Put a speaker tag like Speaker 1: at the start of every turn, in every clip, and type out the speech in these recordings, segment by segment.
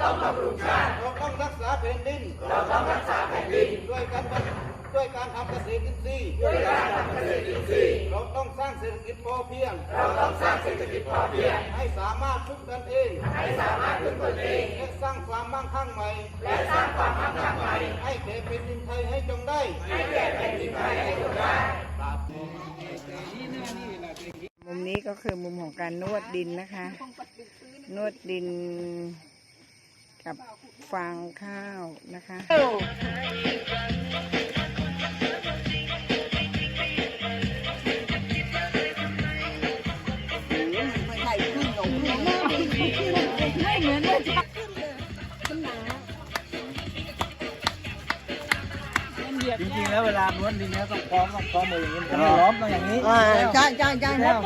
Speaker 1: ต้องบำรุงชาติ เราต้องรักษาแผ่นดิน เราต้องรักษาแผ่นดิน ด้วยการด้วยการทำเกษตรอินทรีย์ ด้วยการทำเกษตรอินทรีย์ เราต้องสร้างเศรษฐกิจพอเพียง เราต้องสร้างเศรษฐกิจพอเพียง ให้สามารถพึ่งตนเอง ให้สามารถพึ่งตนเองและสร้างความมั่งคั่งใหม่ และสร้างความมั่งคั่งใหม่ ให้แก่แผ่นดินไทยให้จงได้ ให้แก่แผ่นดินไทยให้จงได้ครับ
Speaker 2: มุมนี้ก็คือมุมของการนวดดินนะคะ นวดดิน กับฟางข้าวนะคะ
Speaker 3: จริงๆแล้วเวลาม้วนดินเนี่ยต้องคล้องต้องคล้องมืออย่างนี้ต้องล้อมต้องอย่างนี้
Speaker 2: ใช่ใช่ใช่
Speaker 3: แล้ว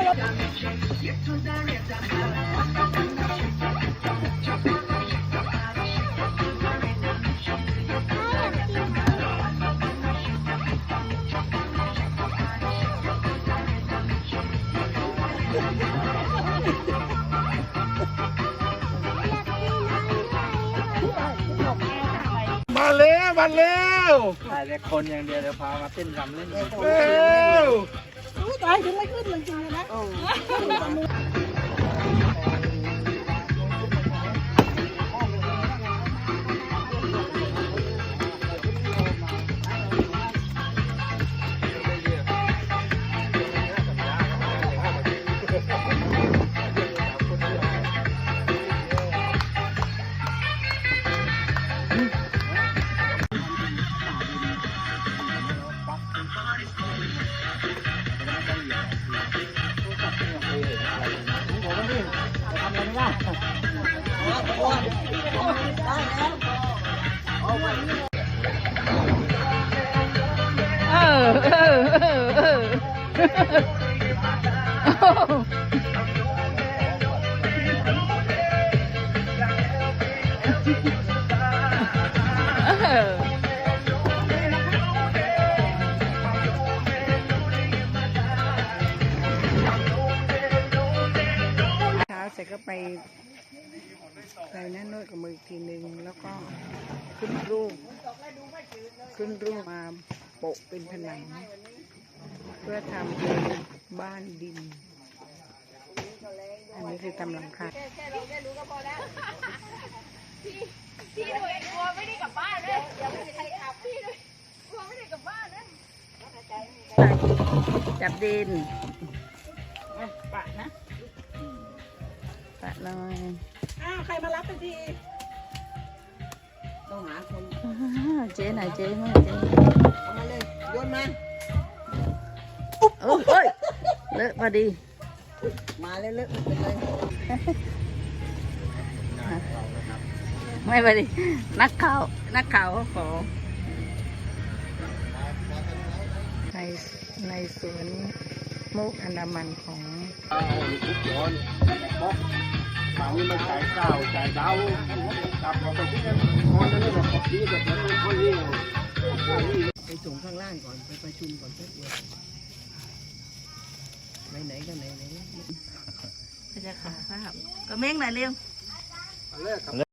Speaker 1: มาแล้วมาแล้ว
Speaker 3: ถ่ายแต่คนอย่างเดียวเดี๋ยวพามาเต้นรำเล่น
Speaker 1: เร็ว
Speaker 2: ตายถึงไม่ขึ้นจริงๆนะ เออ เช้าเสร็จก็ไปไปนั่นนวดกับมืออีกทีนึงแล้วก็ขึ้นรูป ขึ้นรูปมาโปะเป็นผนัง เพื่อทำเป็นบ้านดิน อันนี้คือทำหลังคา
Speaker 4: พี่หนูกลัวไม่ได้กลับบ้านเลยยังไม่มีใครขับพี่เลยกลัวไม่ได้กลับบ้านนะ
Speaker 2: จับดิน
Speaker 4: ปะนะ
Speaker 2: ปะหน่อย
Speaker 4: อ้าวใครมารับทันที
Speaker 2: ต้องหาคนเจ๊ไหนอยเจ๊มาเจ๊
Speaker 4: เอามาเลยโยนมา
Speaker 2: โอ้ยเลอะพอดี
Speaker 4: มาเลยเลอะไม่เป็นไร
Speaker 2: ไม่พอดีนักข่าวนักข่าวเขาขอในในสวนมุกอันดามันของ
Speaker 1: ทุกคนบอกฝังมันใจเก้าใจเดากลับออกไปที่นั่นคนนั้นแบบขอบที่แบบนั้นคนนี้
Speaker 4: ไปส่งข้างล่างก่อนไปประชุมก่อนแป๊บเดียวไหนๆก็ไหนๆ
Speaker 2: ก็จะขอภาพก็เม้งหน่อยเร็ว